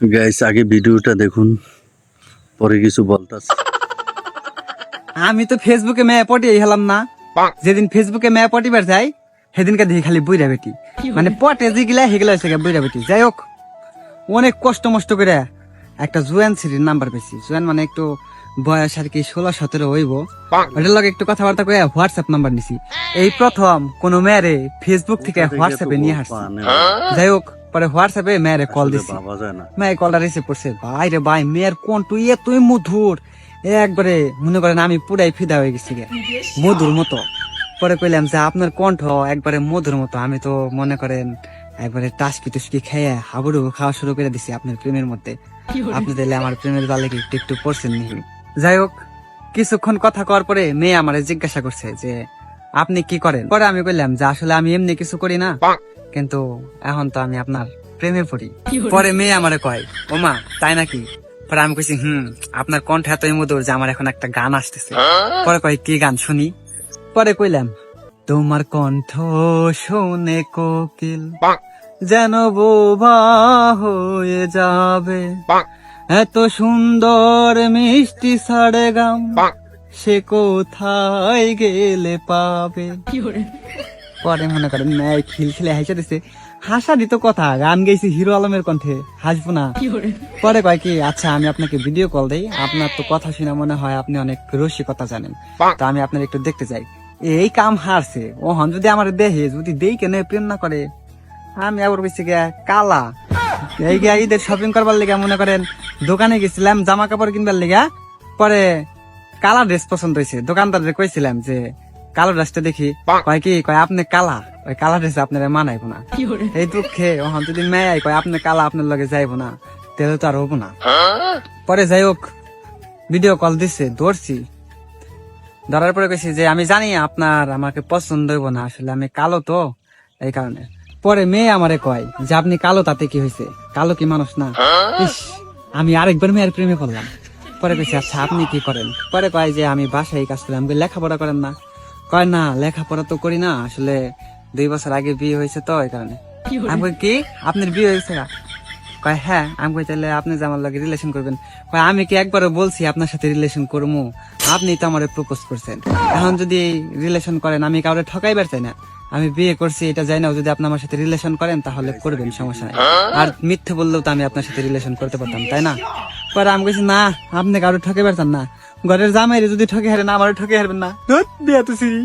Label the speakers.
Speaker 1: Guys আগে ভিডিওটা দেখুন। পরে কিছু বলতাছে
Speaker 2: আমি তো ফেসবুকে মেয়ে পটিয়ে হেলাম না। যেদিন ফেসবুকে মেয়ে পটিবার যাই সেদিনকে দেখি খালি বুইরা বেটি। মানে পটে যেগুলা সেগুলা হয়েছে বুইরা বেটি। যাই হোক অনেক কষ্ট মষ্ট করে একটা জুয়ান সিরির নাম্বার পেয়েছি। জুয়ান মানে একটু বয়স আর কি ষোলো সতেরো হইব। ওটার লগে একটু কথাবার্তা করে হোয়াটসঅ্যাপ নাম্বার নিছি। এই প্রথম কোন মেয়ারে ফেসবুক থেকে হোয়াটসঅ্যাপে নিয়ে আসছি যাই হোক পরে হোয়াটসঅ্যাপে মেয়েরে কল দিছি। মেয়ে কলটা রিসিভ করছে। ভাই রে ভাই মেয়ের কোন তুই? তুই মধুর। একবারে মনে করেন আমি পুরাই ফিদা হয়ে গেছি মধুর মতো। পরে কইলাম যে আপনার কণ্ঠ একবারে মধুর মতো। আমি তো মনে করেন একবারে টাসকি টুসকি খেয়ে হাবুডুবু খাওয়া শুরু করে দিছি আপনার প্রেমের মধ্যে। আপনি তাহলে আমার প্রেমের জালে কি একটু পড়ছেন নি যাই হোক কিছুক্ষণ কথা কওয়ার পরে মেয়ে আমারে জিজ্ঞাসা করছে যে আপনি কি করেন? পরে আমি কইলাম যে আসলে আমি এমনি কিছু করি না। কিন্তু এখন তো আমি আপনার প্রেমে পড়ি। পরে মেয়ে আমারে কয় ওমা তাই নাকি? পরে আমি কইছি হুম আপনার কণ্ঠ এতই মধুর যে আমার এখন একটা গান আসতেছে। পরে কয় কি গান শুনি? পরে কইলাম তোমার কণ্ঠ শুনে কোকিল যেন বোবা হয়ে যাবে। এত সুন্দর মিষ্টি সাড়ে গাম সে কোথায় গেলে পাবে? পরে মনে করেন ন্যায় খিল খেলে হাসা দিছে। হাসা দিত কথা গান গেছি হিরো আলমের কণ্ঠে হাসবো না। পরে কয় কি আচ্ছা আমি আপনাকে ভিডিও কল দেই আপনার তো কথা শুনে মনে হয় আপনি অনেক রসিকতা জানেন। তো আমি আপনার একটু দেখতে চাই। এই কাম হারছে। ও হন যদি আমার দেহে যদি দেই কেন প্রেম না করে? আমি আবার বেশি গিয়া কালা। এই গিয়া ঈদের শপিং করবার লেগে মনে করেন দোকানে গেছিলাম জামা কাপড় কিনবার লেগা। পরে কালা ড্রেস পছন্দ হয়েছে দোকানদারে কইছিলাম যে কালো ড্রেসটা দেখি। কয় কি? কয় আপনি কালা? ওই কালা ড্রেস আপনার মানাইবো না। এই দুঃখে ওখান যদি মেয়াই কয় আপনি কালা আপনার লগে যাইবো না তাহলে তো আর হব না। পরে যাই হোক ভিডিও কল দিছে ধরছি। ধরার পরে কইছি যে আমি জানি আপনার আমাকে পছন্দ হইব না আসলে আমি কালো তো। এই কারণে। পরে মেয়ে আমারে কয় যে আপনি কালো তাতে কি হয়েছে কালো কি মানুষ না? ইস আমি আরেকবার মেয়ের প্রেমে পড়লাম। পরে কইছি আচ্ছা আপনি কি করেন? পরে কয় যে আমি বাসায় কাজ করি আমি লেখাপড়া করেন না। কয় না লেখাপড়া তো করি না আসলে দুই বছর আগে বিয়ে হয়েছে তো এই কারণে। আমি কই, কি? আপনার বিয়ে হয়েছে? কয় হ্যাঁ। আমি কই তাহলে আপনি যে আমার লগে রিলেশন করবেন। কয় আমি কি একবারও বলছি আপনার সাথে রিলেশন করব আপনি তো আমারে প্রপোজ করছেন। এখন যদি রিলেশন করেন আমি কাউরে ঠকাইবার চাই না। আমি বিয়ে করছি এটা যাই না যদি আপনি আমার সাথে রিলেশন করেন তাহলে করবেন সমস্যা নাই। আর মিথ্যে বললেও তো আমি আপনার সাথে রিলেশন করতে পারতাম তাই না? পরে আমি কইছি না আপনি কাউরে ঠকে পারতেন না। ঘরের জামাইরে যদি ঠকে না আমারও ঠকে হারবেন না। বিয়া তো সিরি